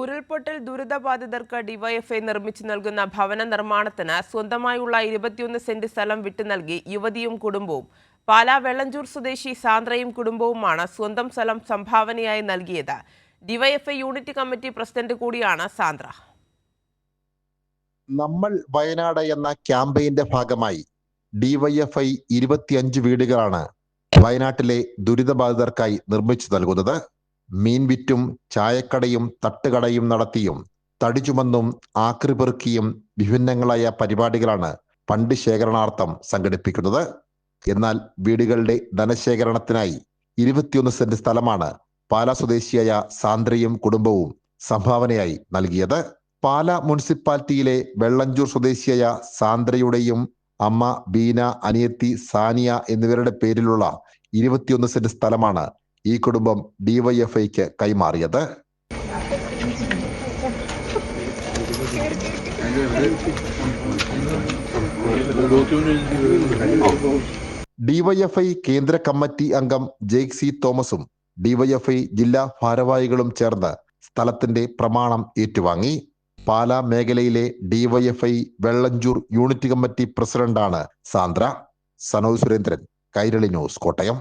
ഉരുൾപൊട്ടൽ ദുരിതബാധിതർക്ക് ഡിവൈഎഫ്ഐ നിർമ്മിച്ചു നൽകുന്ന ഭവന നിർമ്മാണത്തിന് സ്വന്തമായുള്ള ഇരുപത്തിയൊന്ന് സെന്റ് സ്ഥലം വിട്ടു നൽകി യുവതിയും കുടുംബവും. പാലാ വെള്ളഞ്ചൂർ സ്വദേശി സാന്ദ്രയും കുടുംബവുമാണ് സ്വന്തം സ്ഥലം സംഭാവനയായി നൽകിയത്. ഡിവൈഎഫ്ഐ യൂണിറ്റ് കമ്മിറ്റി പ്രസിഡന്റ് കൂടിയാണ് സാന്ദ്ര. നമ്മൾ വയനാട് എന്ന ക്യാമ്പയിന്റെ ഭാഗമായി ഡിവൈഎഫ്ഐ ഇരുപത്തിയഞ്ച് വീടുകളാണ് വയനാട്ടിലെ ദുരിതബാധിതർക്കായി നിർമ്മിച്ചു നൽകുന്നത്. മീൻ വിറ്റും ചായക്കടയും തട്ടുകടയും നടത്തിയും തടി ചുമന്നും ആക്രി പെറുക്കിയും വിഭിന്നങ്ങളായ പരിപാടികളാണ് ഫണ്ട് ശേഖരണാർത്ഥം സംഘടിപ്പിക്കുന്നത്. എന്നാൽ വീടുകളുടെ ധനശേഖരണത്തിനായി ഇരുപത്തിയൊന്ന് സെന്റ് സ്ഥലമാണ് പാല സ്വദേശിയായ സാന്ദ്രയും കുടുംബവും സംഭാവനയായി നൽകിയത്. പാല മുനിസിപ്പാലിറ്റിയിലെ വെള്ളഞ്ചൂർ സ്വദേശിയായ സാന്ദ്രയുടെയും അമ്മ ബീന അനിയത്തി സാനിയ എന്നിവരുടെ പേരിലുള്ള ഇരുപത്തിയൊന്ന് സെന്റ് സ്ഥലമാണ് ഈ കുടുംബം ഡിവൈഎഫ്ഐക്ക് കൈമാറിയത്. ഡിവൈഎഫ്ഐ കേന്ദ്ര കമ്മിറ്റി അംഗം ജെയ്ക് സി തോമസും ഡിവൈഎഫ്ഐ ജില്ലാ ഭാരവാഹികളും ചേർന്ന് സ്ഥലത്തിന്റെ പ്രമാണം ഏറ്റുവാങ്ങി. പാലാ മേഖലയിലെ ഡിവൈഎഫ്ഐ വെള്ളഞ്ചൂർ യൂണിറ്റ് കമ്മിറ്റി പ്രസിഡന്റാണ് സാന്ദ്ര. സനോജ് സുരേന്ദ്രൻ കൈരളി ന്യൂസ് കോട്ടയം.